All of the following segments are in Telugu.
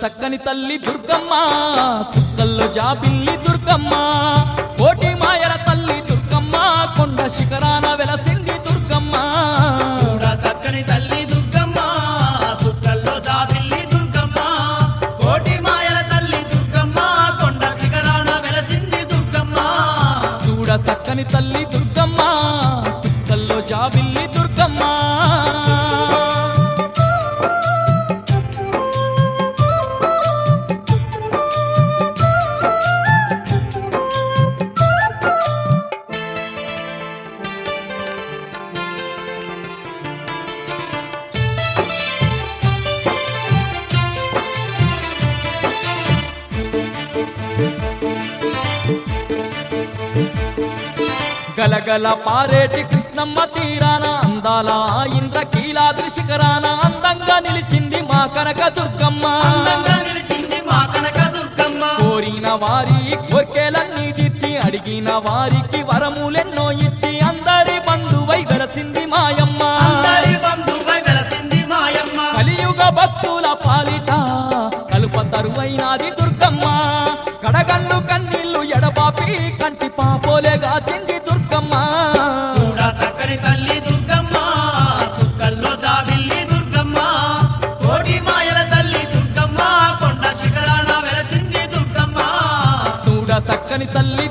సక్కని తల్లి దుర్గమ్మ సుక్కల్లో జాబిల్లి దుర్గమ్మ కోటి మాయల తల్లి దుర్గమ్మ కొండ శిఖరాన వెలసింది దుర్గమ్మ. సక్కని తల్లి దుర్గమ్మ సుక్కల్లో జాబిల్లి దుర్గమ్మ కోటి మాయల తల్లి దుర్గమ్మ కొండ శిఖరాన వెలసింది దుర్గమ్మ. చూడ సక్కని తల్లి దుర్గమ్మ సుక్కల్లో జాబిల్లి గలగల పారేటి కృష్ణమ్మ తీరాన అందాల ఇంద్రకీలాద్రి శిఖరాన అందంగా నిలిచింది మా కనక దుర్గమ్మ. అందంగా నిలిచింది మా కనక దుర్గమ్మ. కోరిన వారి కోర్కెలన్నీ తీర్చి అడిగిన వారికి వరములెన్నో ఇచ్చి అందరి బంధువై వెలసింది మాయమ్మ. కలియుగ భక్తుల పాలిట కలుప తరువైనాది దుర్గమ్మ. కడగళ్ళు కన్నీళ్ళు ఎడబాపి కంటి పాపోలేగా చెంది తల్లి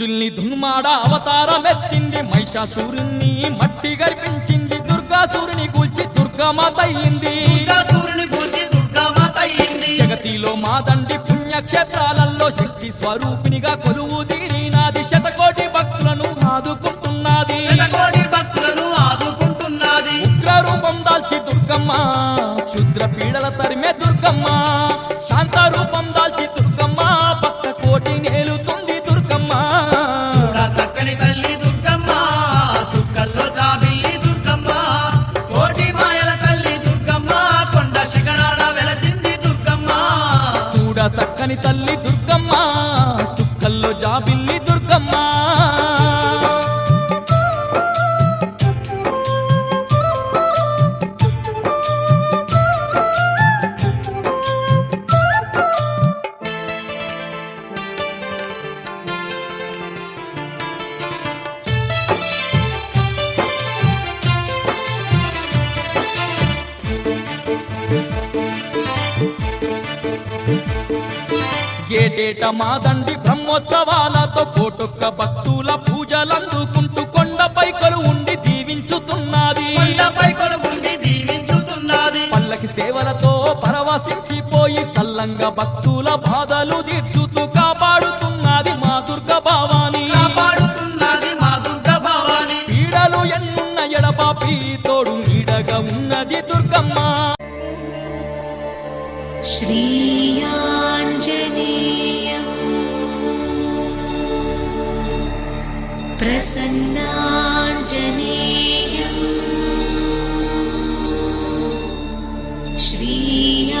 దుష్టుల్ని దున్మాడ అవతారమెత్తింది మహిషాసురుణ్ణి మట్టి గర్పించింది దుర్గాసురుని కూల్చి దుర్గమాత అయ్యింది దుర్గాసురుని గూర్చి దుర్గామాత అయ్యింది జగతిలో మాదండి పుణ్యక్షేత్రాలలో శక్తి స్వరూపినిగా కొలువు తీరినాది శతకోటి భక్తులను ఆదుకుంటున్నది. శతకోటి భక్తులను ఆదుకుంటున్నది. ఉగ్ర రూపం దాల్చి దుర్గమ్మ క్షుద్ర పీడల తరిమే దుర్గమ్మ శాంత రూపం ఏటేట మాదండి బ్రహ్మోత్సవాలతో కోటొక్క భక్తుల పూజలందుకుంటూ కొండపై ఉండి దీవించుతున్నది కొండపై కొలువుండి దీవించుతున్నది పల్లకి సేవలతో పరవశించిపోయి చల్లంగా భక్తుల బాధలు తీర్చుతూ కాపాడుతున్నది మా దుర్గ భావాని కాపాడుతున్నది మా దుర్గ భవాని పీడలు ఎన్నున్న ఎడపాపి తోడు నీడగా ఉన్నది దుర్గమ్మ श्रीयाञ्जनेयम् प्रसन्नाञ्जनेयम्। श्रीयाञ्जनी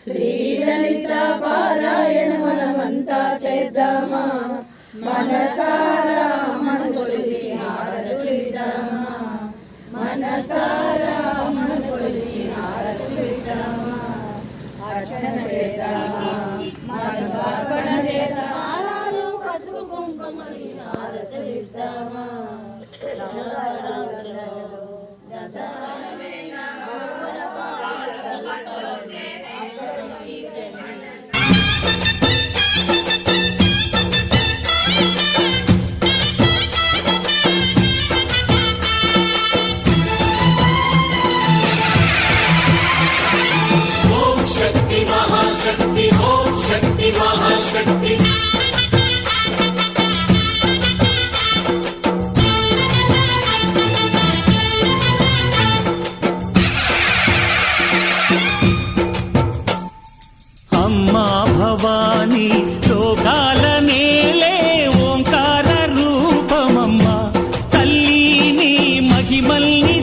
శ్రీలలిత పారాయణ మనమంతా చేద్దామా? మనసారా మన తొలిచి హారతులిద్దామా మనసారా మన హారతులిద్దామా అర్చన చేద్దామా? మనసార్పణ పసుపు హారతులిద్దామా దసరా